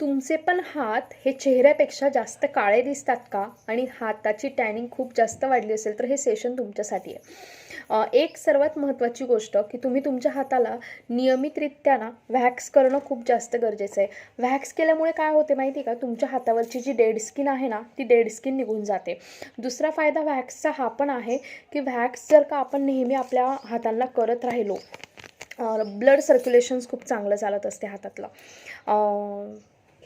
तुमचे पण हात हे चेहऱ्यापेक्षा जास्त काळे दिसतात का? आणि हाताची टॅनिंग खूप जास्त वाढली असेल तर हे सेशन तुमच्यासाठी आहे. एक सर्वात महत्त्वाची गोष्ट की तुम्ही तुमच्या हाताला नियमितरित्या ना व्हॅक्स करणं खूप जास्त गरजेचं आहे. व्हॅक्स केल्यामुळे काय होते माहिती आहे का? तुमच्या हातावरची जी डेड स्किन आहे ना ती डेड स्किन निघून जाते. दुसरा फायदा व्हॅक्सचा हा पण आहे की व्हॅक्स जर का आपण नेहमी आपल्या हातांना करत राहिलो ब्लड सर्क्युलेशन्स खूप चांगलं चालत असते हातातलं.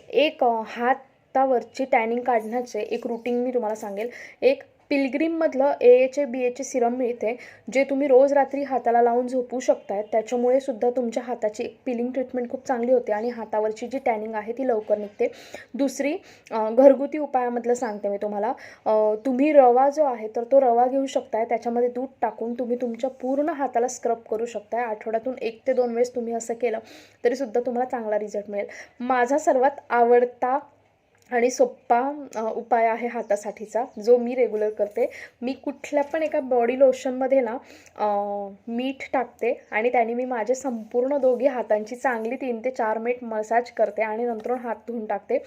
एक हातावरची टॅनिंग काढण्याचे एक रुटीन मी तुम्हाला सांगेल. एक पिलग्रीममधलं ए एचे बी एचे सिरम मिळते जे तुम्ही रोज रात्री हाताला लावून झोपू शकताय. त्याच्यामुळे सुद्धा तुमच्या हाताची एक पिलिंग ट्रीटमेंट खूप चांगली होते आणि हातावरची जी टॅनिंग आहे ती लवकर निघते. दुसरी घरगुती उपायामधलं सांगते मी तुम्हाला. तुम्ही रवा जो आहे तर तो रवा घेऊ शकताय. त्याच्यामध्ये दूध टाकून तुम्ही तुमच्या पूर्ण हाताला स्क्रब करू शकताय. आठवड्यातून एक ते दोन वेळेस तुम्ही असं केलं तरीसुद्धा तुम्हाला चांगला रिझल्ट मिळेल. माझा सर्वात आवडता आणि सोप्पा उपाय आहे हातासाठीचा जो मी रेग्युलर करते. मी कुठल्या पण एका बॉडी लोशनमध्ये ना मीठ टाकते आणि त्याने मी माझे संपूर्ण दोघी हातांची चांगली तीन ते चार मिनिट मसाज करते आणि नंतर हात धुवून टाकते.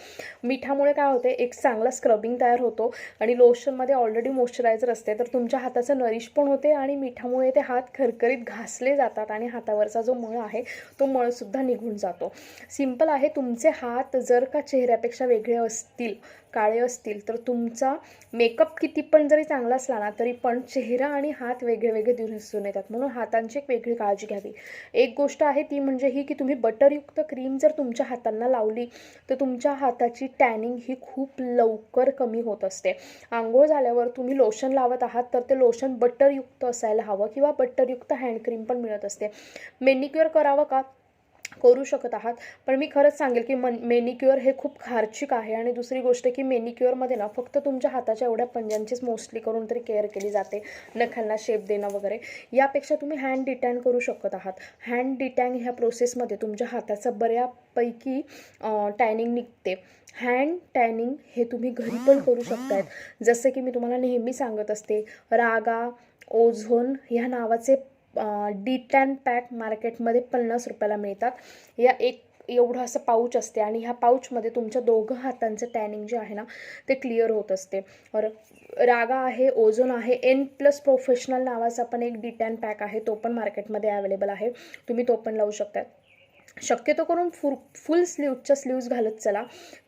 मिठामुळे काय होते एक चांगला स्क्रबिंग तयार होतो आणि लोशनमध्ये ऑलरेडी मॉइश्चरायझर असते तर तुमच्या हाताचं नरिश पण होते आणि मिठामुळे ते हात खरखरीत घासले जातात आणि हातावरचा जो मळ आहे तो मळसुद्धा निघून जातो. सिंपल आहे तुमचे हात जर का चेहऱ्यापेक्षा वेगळे असतील काळे असतील तर तुमचा मेकअप किती पण जरी चांगला असला ना तरी पण चेहरा आणि हात वेगळे वेगळे दिसून येतात. म्हणून हातांची एक वेगळी काळजी घ्यावी. एक गोष्ट आहे ती म्हणजे ही की तुम्ही बटरयुक्त क्रीम जर तुमच्या हातांना लावली तर तुमच्या हाताची टॅनिंग ही खूप लवकर कमी होत असते. आंघोळ झाल्यावर तुम्ही लोशन लावत आहात तर ते लोशन बटरयुक्त असायला हवं किंवा बटरयुक्त हँडक्रीम पण मिळत असते. मेनिक्युअर करावं का? करू शकत आहात. पण मी खरंच सांगेल की मन मेनिक्युअर हे खूप खार्चिक आहे. आणि दुसरी गोष्ट की मेनिक्युअरमध्ये ना फक्त तुमच्या हाताच्या एवढ्या पंजांचीच मोस्टली करून तरी केअर केली जाते. नखांना शेप देणं वगैरे. यापेक्षा तुम्ही हँड डिटॅन करू शकत आहात. हँड डिटॅन ह्या प्रोसेसमध्ये तुमच्या हाताचं बऱ्यापैकी टॅनिंग निघते. हँड टॅनिंग हे तुम्ही घरी पण करू शकतायत जसं की मी तुम्हाला नेहमी सांगत असते रागा ओझोन ह्या नावाचे डी टॅन पॅक मार्केटमध्ये पन्नास रुपयाला मिळतात. या एक एवढं असं पाऊच असते आणि ह्या पाऊचमध्ये तुमच्या दोघं हातांचं टॅनिंग जे आहे ना ते क्लिअर होत असते. और रागा आहे ओझोन आहे एन प्लस प्रोफेशनल नावाचा पण एक डी टॅन पॅक आहे तो पण मार्केटमध्ये अवेलेबल आहे. तुम्ही तो पण लावू शकता शक्यतो करून फुल फुल स्लीवच्या स्लीव्ज घालत चला.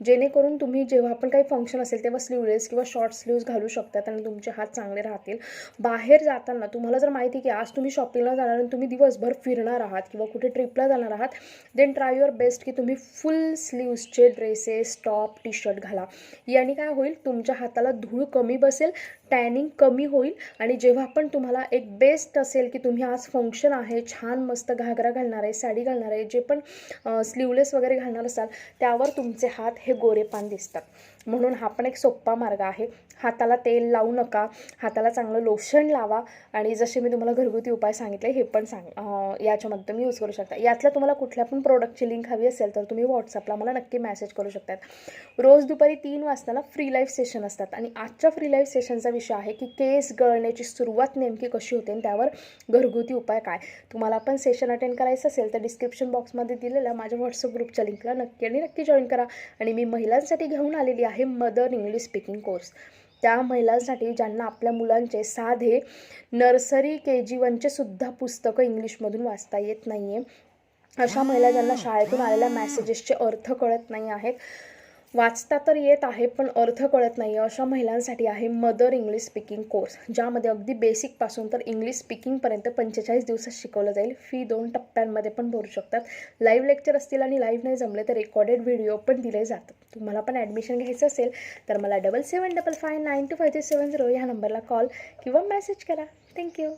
जेणेकरून तुम्ही जेव्हा पण काही फंक्शन असेल तेव्हा स्लीवलेस किंवा शॉर्ट स्लीव्ज घालू शकतात आणि तुमचे हात चांगले राहतील. बाहेर जाताना तुम्हाला जर माहिती की आज तुम्ही शॉपिंगला जाणार आणि तुम्ही दिवसभर फिरणार आहात किंवा कुठे ट्रिपला जाणार आहात देन ट्राय युअर बेस्ट की तुम्ही फुल स्लीव्सचे ड्रेसेस टॉप टी शर्ट घाला. याने काय होईल तुमच्या हाताला धूळ कमी बसेल टॅनिंग कमी होईल आणि जेव्हा पण तुम्हाला एक बेस्ट असेल की तुम्ही आज फंक्शन आहे छान मस्त घागरा घालणार आहे साडी घालणार आहे जे पण स्लीवलेस वगैरे घालणार असाल त्यावर तुमचे हात हे गोरेपान दिसतात. म्हणून हा पण एक सोप्पा मार्ग आहे. हाताला तेल लावू नका. हाताला चांगलं लोशन लावा. आणि जसे मी तुम्हाला घरगुती उपाय सांगितले हे पण सांग याच्यामध्ये तुम्ही यूज करू शकता. यातल्या तुम्हाला कुठल्या पण प्रोडक्टची लिंक हवी असेल तर तुम्ही व्हॉट्सअपला मला नक्की मेसेज करू शकतात. रोज दुपारी तीन वाजताना फ्री लाईफ सेशन असतात. आणि आजच्या फ्री लाईफ सेशनचा विषय आहे की केस गळण्याची सुरुवात नेमकी कशी होते आणि त्यावर घरगुती उपाय काय. तुम्हाला पण सेशन अटेंड करायचं असेल तर डिस्क्रिप्शन बॉक्समध्ये दिलेल्या माझ्या व्हॉट्सअप ग्रुपच्या लिंकला नक्की आणि नक्की जॉईन करा. आणि मी महिलांसाठी घेऊन आलेली आहे. आहे मदर इंग्लिश स्पीकिंग कोर्स त्या महिलांसाठी ज्यांना आपल्या मुलांचे साधे नर्सरी के जी वनचे सुद्धा पुस्तकं इंग्लिशमधून वाचता येत नाही आहे अशा महिला ज्यांना शाळेतून आलेल्या मॅसेजेसचे अर्थ कळत नाही आहेत. वाचता तर येत आहे पण अर्थ कळत नाही अशा महिलांसाठी आहे मदर इंग्लिश स्पीकिंग कोर्स ज्यामध्ये अगदी बेसिकपासून तर इंग्लिश स्पीकिंगपर्यंत पंचेचाळीस दिवसात शिकवलं जाईल. फी दोन टप्प्यांमध्ये पण भरू शकतात. लाईव्ह लेक्चर असतील आणि लाईव्ह नाही जमले तर रेकॉर्डेड व्हिडिओ पण दिले जातात. तुम्हाला पण ॲडमिशन घ्यायचं असेल तर मला double seven double five nine two five three seven zero ह्या नंबरला कॉल किंवा मेसेज करा. थँक्यू